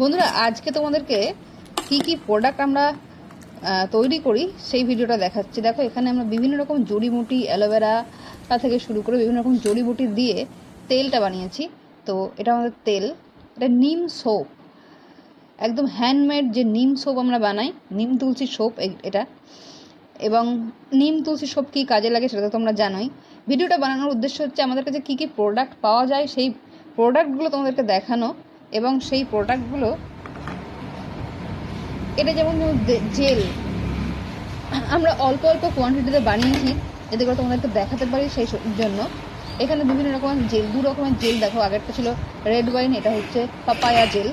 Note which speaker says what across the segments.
Speaker 1: বন্ধুরা, আজকে তোমাদেরকে কি কি প্রোডাক্ট আমরা তৈরি করি সেই ভিডিওটা দেখাচ্ছি। দেখো, এখানে আমরা বিভিন্ন রকম জড়িবুটি, অ্যালোভেরা থেকে শুরু করে বিভিন্ন রকম জড়িবুটি দিয়ে তেলটা বানিয়েছি। তো এটা আমাদের তেল, এটা নিম সোপ একদম হ্যান্ডমেড যে নিম সোপ আমরা বানাই, নিম তুলসী সোপ এটা। এবং নিম তুলসী সোপ কী কাজে লাগে সেটা তো তোমরা জানোই। ভিডিওটা বানানোর উদ্দেশ্য হচ্ছে আমাদের কাছে কী কী প্রোডাক্ট পাওয়া যায় সেই প্রোডাক্টগুলো তোমাদেরকে দেখানো। এবং সেই প্রোডাক্টগুলো এটা যেমন জেল আমরা অল্প অল্প কোয়ান্টিটিতে বানিয়েছি যাতে করে তোমাদেরকে দেখাতে পারি সেই জন্য। এখানে বিভিন্ন রকমের জেল দু রকমের জেল দেখো, আগেরটা ছিল রেড ওয়াইন এটা হচ্ছে পাপায়া জেল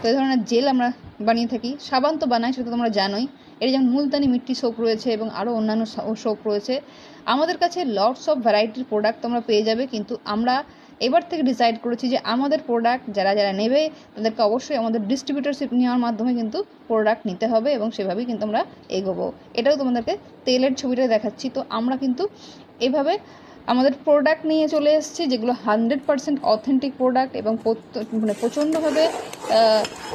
Speaker 1: তো এই ধরনের জেল আমরা বানিয়ে থাকি। সাবান তো বানাই সেটা তোমরা জানোই। এর যেমন মুলতানি মিট্টি সোপ রয়েছে এবং আরও অন্যান্য সোপ রয়েছে। আমাদের কাছে লটস অফ ভ্যারাইটির প্রোডাক্ট তোমরা পেয়ে যাবে, কিন্তু আমরা এবার থেকে ডিসাইড করেছি যে আমাদের প্রোডাক্ট যারা যারা নেবে, তাদেরকে অবশ্যই আমাদের ডিস্ট্রিবিউটারশিপ নেওয়ার মাধ্যমে কিন্তু প্রোডাক্ট নিতে হবে এবং সেভাবেই কিন্তু আমরা এগোবো। এটাও তোমাদেরকে তেলের ছবিটা দেখাচ্ছি। তো আমরা কিন্তু এভাবে আমাদের প্রোডাক্ট নিয়ে চলে এসেছি, যেগুলো হান্ড্রেড পার্সেন্ট অথেন্টিক প্রোডাক্ট এবং মানে প্রচণ্ডভাবে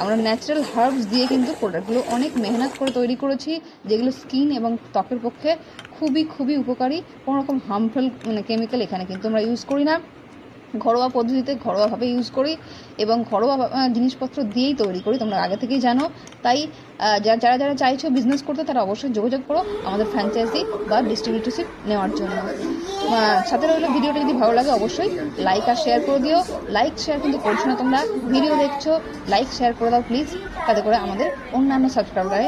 Speaker 1: আমরা ন্যাচারাল হার্বস দিয়ে কিন্তু প্রোডাক্টগুলো অনেক মেহনত করে তৈরি করেছি, যেগুলো স্কিন এবং ত্বকের পক্ষে খুবই খুবই উপকারী। কোনো রকম হার্মফুল মানে কেমিক্যাল এখানে কিন্তু আমরা ইউজ করি না। ঘরোয়া পদ্ধতিতে ঘরোয়াভাবে ইউজ করি এবং ঘরোয়া জিনিসপত্র দিয়েই তৈরি করি। তোমরা আগে থেকেই জানো। তাই যারা যারা যারা চাইছো বিজনেস করতে, তারা অবশ্যই যোগাযোগ করো আমাদের ফ্র্যাঞ্চাইজি বা ডিস্ট্রিবিউটরশিপ নেওয়ার জন্য। সাথে রইল ভিডিওটা যদি ভালো লাগে অবশ্যই লাইক আর শেয়ার করে দিও। লাইক শেয়ার কিন্তু করছ না তোমরা। ভিডিও দেখছ লাইক শেয়ার করে দাও প্লিজ তাতে করে আমাদের অন্যান্য সাবস্ক্রাইবারে